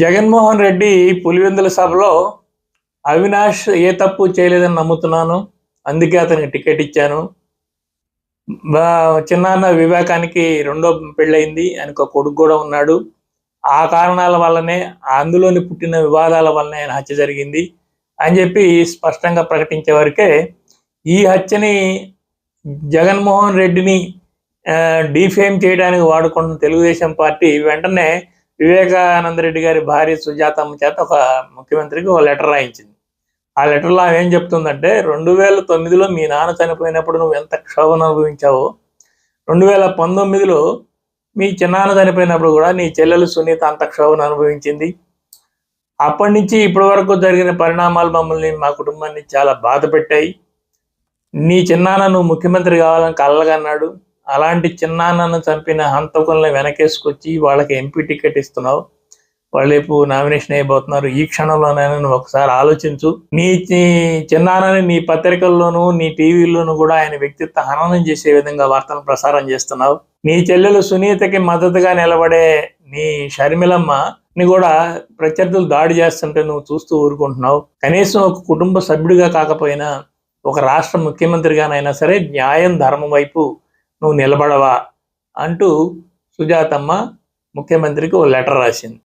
జగన్మోహన్ రెడ్డి పులివెందుల సభలో అవినాష్ ఏ తప్పు చేయలేదని నమ్ముతున్నాను. అందుకే అతనికి టికెట్ ఇచ్చాను. చిన్నాన్న వివేకానికి రెండో పెళ్ళయింది. ఆయనకు ఒక కొడుకు కూడా ఉన్నాడు. ఆ కారణాల వల్లనే అందులోని పుట్టిన వివాదాల వల్లనే ఆయన హత్య జరిగింది అని చెప్పి స్పష్టంగా ప్రకటించే వరకే ఈ హత్యని జగన్మోహన్ రెడ్డిని డిఫేమ్ చేయడానికి వాడుకుంటున్న తెలుగుదేశం పార్టీ వెంటనే వివేకానంద రెడ్డి గారి భార్య సుజాతమ్మ చేత ఒక ముఖ్యమంత్రికి ఒక లెటర్ రాయించింది. ఆ లెటర్లో ఆమె ఏం చెప్తుందంటే రెండు వేల తొమ్మిదిలో మీ నాన్న చనిపోయినప్పుడు నువ్వు ఎంత క్షోభను అనుభవించావో రెండు వేల పంతొమ్మిదిలో మీ చిన్నాన్న చనిపోయినప్పుడు కూడా నీ చెల్లెలు సునీత అంత క్షోభను అనుభవించింది. అప్పటి నుంచి ఇప్పటి వరకు జరిగిన పరిణామాలు మమ్మల్ని మా కుటుంబాన్ని చాలా బాధ పెట్టాయి. నీ చిన్నాన్న నువ్వు ముఖ్యమంత్రి కావాలని కలగన్నాడు అలాంటి చిన్నాన్నను చంపిన హంతకుల్ని వెనకేసుకొచ్చి వాళ్ళకి ఎంపీ టికెట్ ఇస్తున్నావు. వాళ్ళు రేపు నామినేషన్ అయిపోతున్నారు ఈ క్షణంలోనైనా నువ్వు ఒకసారి ఆలోచించు. నీ నీ చిన్నాన్నని నీ పత్రికల్లోనూ నీ టీవీల్లోనూ కూడా ఆయన వ్యక్తిత్వ హననం చేసే విధంగా వార్తను ప్రసారం చేస్తున్నావు. నీ చెల్లెలు సునీతకి మద్దతుగా నిలబడే నీ షర్మిలమ్మ ని కూడా ప్రత్యర్థులు దాడి చేస్తుంటే నువ్వు చూస్తూ ఊరుకుంటున్నావు. కనీసం ఒక కుటుంబ సభ్యుడిగా కాకపోయినా ఒక రాష్ట్ర ముఖ్యమంత్రిగానైనా సరే న్యాయం ధర్మం వైపు నువ్వు నిలబడవా అంటూ సుజాతమ్మ ముఖ్యమంత్రికి ఓ లెటర్ రాసింది.